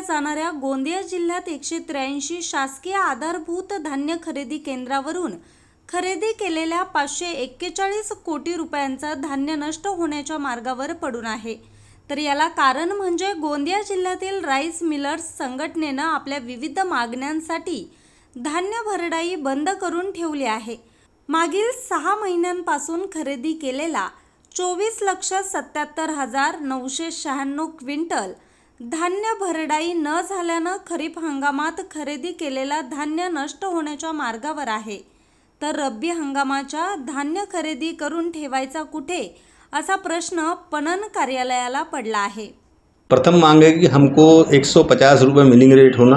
जाणाऱ्या गोंदिया जिल्ह्यात एकशे त्र्याऐंशी शासकीय आधारभूत धान्य खरेदी केंद्रावरून खरेदी केलेल्या पाचशे एक्केचाळीस कोटी रुपयांचा धान्य नष्ट होण्याच्या मार्गावर पडून आहे. तर याला कारण म्हणजे गोंदिया जिल्ह्यातील राईस मिलर्स संघटनेनं आपल्या विविध मागण्यांसाठी धान्य भरडाई बंद करून ठेवली आहे. मागील सहा महिन्यांपासून खरेदी केलेला चोवीस लक्ष सत्याहत्तर हजार नऊशे शहाण्णव क्विंटल धान्य भरडाई न झाल्यानं खरीप हंगामात खरेदी केलेला धान्य नष्ट होण्याच्या मार्गावर आहे. तर रब्बी हंगामाच्या धान्य खरेदी करून ठेवायचा कुठे? असा प्रश्न पणन कार्यालयाला पडला आहे. प्रथम मांग है कि हमको 150 रुपये मिलिंग रेट होना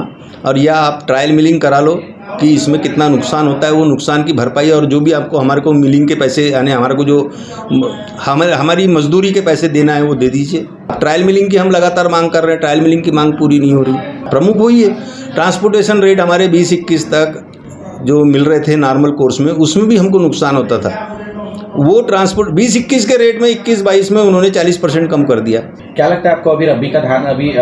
और या आप ट्रायल मिलिंग करा लो. कि इसमें कितना नुकसान होता है, वो नुकसान की भरपाई और जो भी आपको हमारे को मिलिंग के पैसे, यानी हमारे को जो हमारे, हमारी मजदूरी के पैसे देना है, वो दे दीजिए। ट्रायल मिलिंग की हम लगातार मांग कर रहे हैं, ट्रायल मिलिंग की मांग पूरी नहीं हो रही। प्रमुख वही है, ट्रांसपोर्टेशन रेट हमारे बीस इक्कीस तक जो मिल रहे थे नॉर्मल कोर्स में, उसमें भी हमको नुकसान होता था। वो ट्रांसपोर्ट बीस इक्कीस के रेट में इक्कीस बाईस में उन्होंने चालीस परसेंट कम कर दिया। क्या लगता है आपको अभी रबी का धान अभी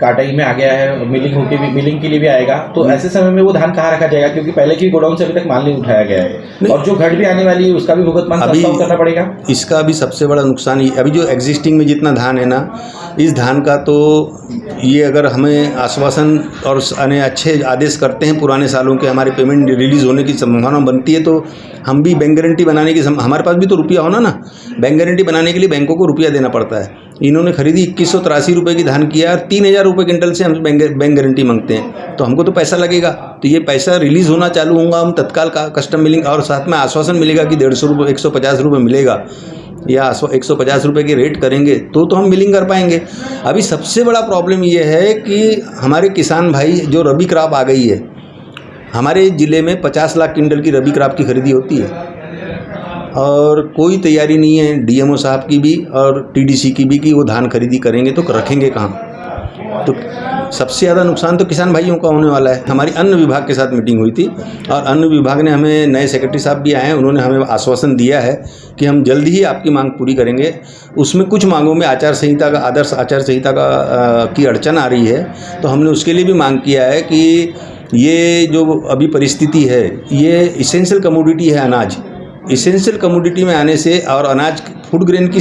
काटाई में आ गया है मिलिंग होके भी मिलिंग के लिए भी आएगा? तो ऐसे समय में वो धान कहाँ रखा जाएगा? क्योंकि पहले की गोडाउन से अभी तक माल नहीं उठाया गया है। और जो घट भी आने वाली है उसका भी भुगतान अभी- करना पड़ेगा? इसका भी सबसे बड़ा नुकसान अभी जो एग्जिस्टिंग में जितना धान है ना इस धान का तो ये अगर हमें आश्वासन और अच्छे आदेश करते हैं पुराने सालों के हमारे पेमेंट रिलीज़ होने की संभावना बनती है तो हम भी बैंक गारंटी बनाने की हमारे पास भी तो रुपया होना ना। बैंक गारंटी बनाने के लिए बैंकों को रुपया देना पड़ता है। इन्होंने खरीदी इक्कीस सौ तिरासी रुपये की धान किया और तीन हज़ार रुपये क्विंटल से हम बैंक बैंक गारंटी मांगते हैं। तो हमको तो पैसा लगेगा। तो ये पैसा रिलीज़ होना चालू होगा, हम तत्काल का कस्टम मिलेंगे और साथ में आश्वासन मिलेगा कि डेढ़ सौ रुपये एक सौ पचास रुपये मिलेगा। या एक सौ पचास रुपये की रेट करेंगे तो तो हम मिलिंग कर पाएँगे। अभी सबसे बड़ा प्रॉब्लम ये है कि हमारे किसान भाई, जो रबी क्रॉप आ गई है, हमारे ज़िले में पचास लाख क्विंटल की रबी क्रॉप की खरीदी होती है। और कोई तैयारी नहीं है डीएमओ साहब की भी और टीडीसी की भी कि वो धान खरीदी करेंगे तो रखेंगे कहाँ? तो सबसे ज़्यादा नुकसान तो किसान भाइयों का होने वाला है। हमारी अन्न विभाग के साथ मीटिंग हुई थी और अन्न विभाग ने हमें नए सेक्रेटरी साहब भी आए हैं उन्होंने हमें आश्वासन दिया है कि हम जल्द ही आपकी मांग पूरी करेंगे। उसमें कुछ मांगों में आचार संहिता का आदर्श आचार संहिता का अ, की अड़चन आ रही है तो हमने उसके लिए भी मांग किया है कि ये जो अभी परिस्थिति है ये इसेंशियल कमोडिटी है अनाज। इसेंशियल कमोडिटी में आने से और अनाज फ़ूड ग्रेन की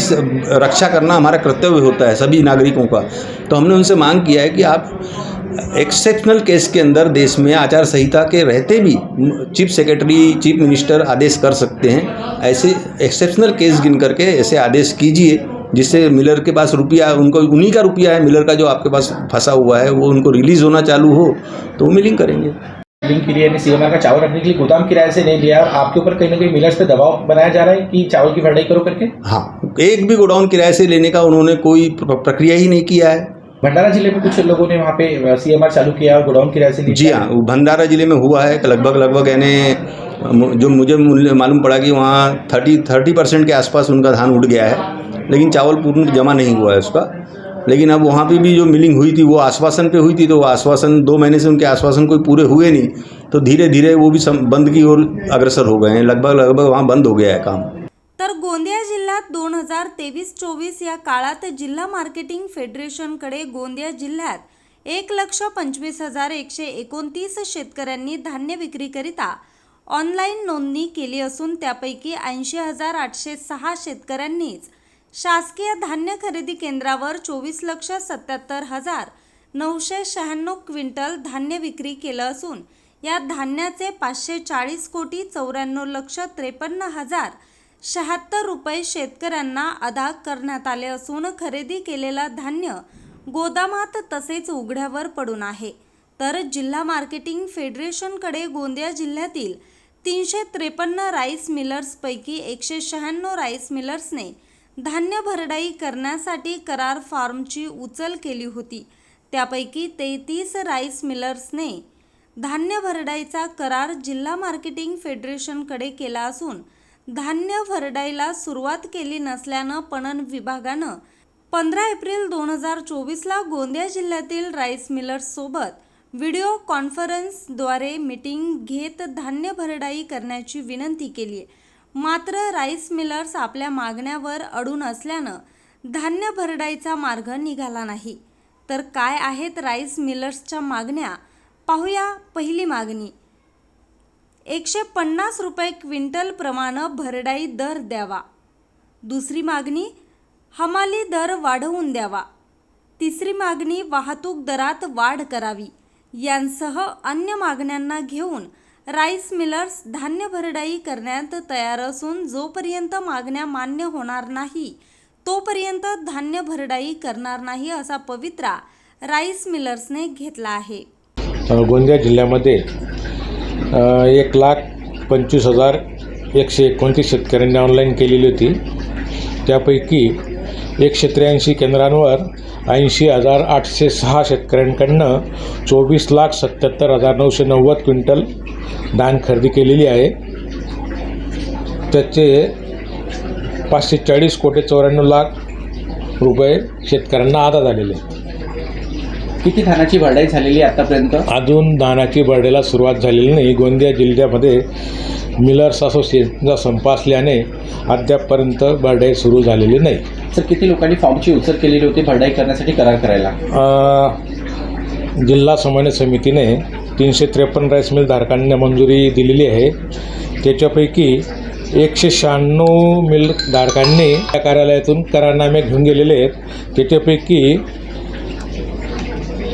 रक्षा करना हमारा कर्तव्य होता है सभी नागरिकों का। तो हमने उनसे मांग किया है कि आप एक्सेप्शनल केस के अंदर देश में आचार संहिता के रहते भी चीफ सेक्रेटरी, चीफ मिनिस्टर आदेश कर सकते हैं। ऐसे एक्सेप्शनल केस गिन करके ऐसे आदेश कीजिए, जिससे मिलर के पास रुपया, उनको, उन्हीं का रुपया है मिलर का जो आपके पास फंसा हुआ है, वो उनको रिलीज़ होना चालू हो तो वो मिलिंग करेंगे। के लिए यानी सीएमआर का चावल रखने के लिए गोदाम किराए से नहीं लिया और आपके ऊपर कहीं ना कहीं मिलर्स पे दबाव बनाया जा रहा है कि चावल की भरडाई करो करके? हाँ एक भी गोडाउन किराए से लेने का उन्होंने कोई प्रक्रिया ही नहीं किया है। भंडारा ज़िले में कुछ लोगों ने वहाँ पे सीएमआर चालू किया और गोडाउन किराए से जी हाँ वो भंडारा ज़िले में हुआ है लगभग लगभग यानी जो मुझे मालूम पड़ा कि वहाँ थर्टी थर्टी परसेंट के आसपास उनका धान उठ गया है लेकिन चावल पूर्ण जमा नहीं हुआ है उसका। लेकिन अब वहाँ पे भी जो मिलिंग हुई थी वो आश्वासन पे हुई थी तो वो आश्वासन दो महीने से उनके आश्वासन कोई पूरे हुए नहीं तो धीरे धीरे वो भी सम, बंद की ओर अग्रसर हो गए हैं। लगभग लगभग वहाँ बंद हो गया है काम। तर गोंदिया जिल्ह्यात दोन हजार तेवीस चोवीस या काळात जिल्हा मार्केटिंग फेडरेशनकडे गोंदिया जिल्ह्यात एक लक्ष पंचवीस हजार एकशे एकोणतीस शेतकऱ्यांनी धान्य विक्रीकरिता ऑनलाईन नोंदणी केली असून त्यापैकी ऐंशी हजार आठशे सहा शेतकऱ्यांनीच शासकीय धान्य खरेदी केंद्रावर चोवीस लक्ष सत्याहत्तर हजार नऊशे शहाण्णव क्विंटल धान्य विक्री केलं असून या धान्याचे पाचशे चाळीस कोटी चौऱ्याण्णव लक्ष त्रेपन्न हजार शहात्तर रुपये शेतकऱ्यांना अदा करण्यात आले असून खरेदी केलेला धान्य गोदामात तसेच उघड्यावर पडून आहे. तर जिल्हा मार्केटिंग फेडरेशनकडे गोंदिया जिल्ह्यातील तीनशे त्रेपन्न राईस मिलर्सपैकी एकशे शहाण्णव राईस मिलर्सने धान्य भरडाई करण्यासाठी करार फार्मची उचल केली होती. त्यापैकी तेहतीस राईस मिलर्सने धान्य भरडाईचा करार जिल्हा मार्केटिंग फेडरेशनकडे केला असून धान्य भरडाईला सुरुवात केली नसल्यानं पणन विभागानं पंधरा एप्रिल दोन हजार चोवीसला गोंदिया जिल्ह्यातील राईस मिलर्ससोबत व्हिडिओ कॉन्फरन्सद्वारे मीटिंग घेत धान्य भरडाई करण्याची विनंती केली आहे मात्र राईस मिलर्स आपल्या मागण्यावर अडून असल्यानं धान्य भरडाईचा मार्ग निघाला नाही. तर काय आहेत राईस मिलर्सच्या मागण्या? पाहूया पहिली मागणी. एकशे पन्नास रुपये क्विंटलप्रमाणं भरडाई दर द्यावा. दुसरी मागणी हमाली दर वाढवून द्यावा. तिसरी मागणी वाहतूक दरात वाढ करावी. यांसह अन्य मागण्यांना घेऊन राईस मिलर्स धान्य भरडाई करण्यात तयार असून जोपर्यंत मागण्या मान्य होणार नाही तोपर्यंत धान्य भरडाई करणार नाही असा पवित्रा राईस मिलर्सने घेतला आहे. गोंदिया जिल्ह्यामध्ये एक लाख पंचवीस हजार एकशे एकोणतीस शेतकऱ्यांनी ऑनलाईन केलेली होती. त्यापैकी एकशे त्र्याऐंशी केंद्रांवर ऐंशी हजार आठशे सहा शेतकऱ्यांकडनं चोवीस लाख सत्याहत्तर हजार नऊशे नव्वद क्विंटल धान खरेदी केलेली आहे. त्याचे पाचशे चाळीस कोटी चौऱ्याण्णव लाख रुपये शेतकऱ्यांना आदा झालेले. किती धानाची भरडाई झालेली आहे आतापर्यंत? अजून धानाची बर्डेला सुरुवात झालेली नाही. गोंदिया जिल्ह्यामध्ये मिलर्स असोसिएशनचा संप असल्याने अद्यापपर्यंत बर्डाई सुरू झालेली नाही. सर किती लोकांनी फॉर्मची उचल केलेली होती भरडाई करण्यासाठी करार करायला? अ, जिल्हा समन्वय समितीने तीनशे त्रेपन्न राईस मिल धारकांना मंजुरी दिलेली आहे. त्याच्यापैकी एकशे शहाण्णव मिल धारकांनी या कार्यालयातून करारनामे घेऊन गेलेले आहेत. त्याच्यापैकी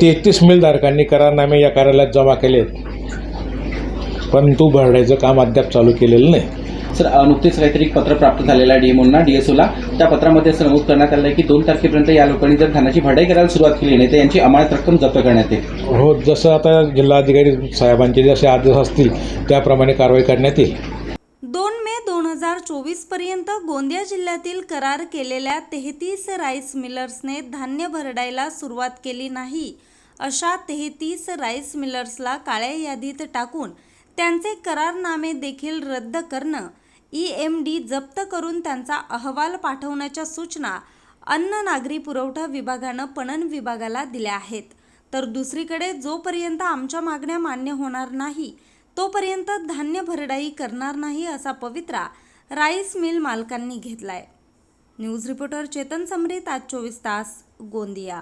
तेहतीस मिल धारकांनी करारनामे या कार्यालयात जमा केले आहेत. परंतु भरडायचं काम अद्याप चालू केलेलं नाही. सर नुकतेच काहीतरी पत्र प्राप्त झालेलं आहे डीएमओना डीएसओला त्या पत्रामध्ये असं नमूद करण्यात आलं आहे की दोन तारखेपर्यंत या लोकांनी जर धानाची भरडाई करायला सुरुवात केली नाही तर यांची अमानत रक्कम जप्त करण्यात येईल. हो जसं आता जिल्हाधिकारी साहेबांचे जसे आदेश असतील त्याप्रमाणे कारवाई करण्यात येईल. दोन मे दोन हजार चोवीसपर्यंत गोंदिया जिल्ह्यातील करार केलेल्या तेहतीस राईस मिलर्सने धान्य भरडायला सुरुवात केली नाही. अशा तेहतीस राईस मिलर्सला काळ्या यादीत टाकून त्यांचे करारनामे देखील रद्द करणं ई एम डी जप्त करून त्यांचा अहवाल पाठवण्याच्या सूचना अन्न नागरी पुरवठा विभागानं पणन विभागाला दिल्या आहेत. तर दुसरीकडे जोपर्यंत आमच्या मागण्या मान्य होणार नाही तोपर्यंत धान्य भरडाई करणार नाही असा पवित्रा राईस मिल मालकांनी घेतलाय. न्यूज रिपोर्टर चेतन समरीत आज चोवीस तास गोंदिया.